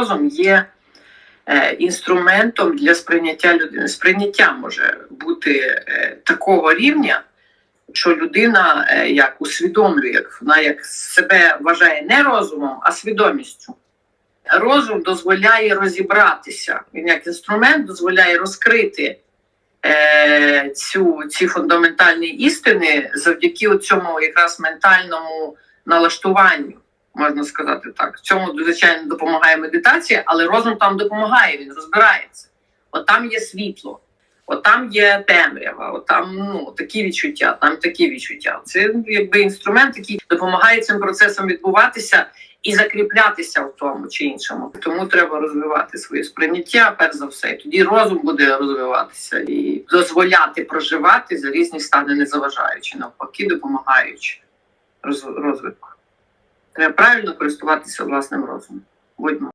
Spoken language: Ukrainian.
розум є е, інструментом для сприйняття людини. Сприйняття може бути е, такого рівня, що людина е, як усвідомлює, вона як себе вважає не розумом, а свідомістю. Розум дозволяє розібратися. Він як інструмент дозволяє розкрити цю, ці фундаментальні істини завдяки цьому якраз ментальному налаштуванню, можна сказати так. В цьому, звичайно, допомагає медитація, але розум там допомагає, він розбирається. От там є світло, от там є темрява, от там ну, такі відчуття, там такі відчуття. Це якби інструмент, який допомагає цим процесам відбуватися і закріплятися в тому чи іншому. Тому треба розвивати своє сприйняття, перш за все. Тоді розум буде розвиватися і дозволяти проживати за різні стани, не заважаючи, навпаки, допомагаючи роз- розвитку. Треба правильно користуватися власним розумом. Будьмо.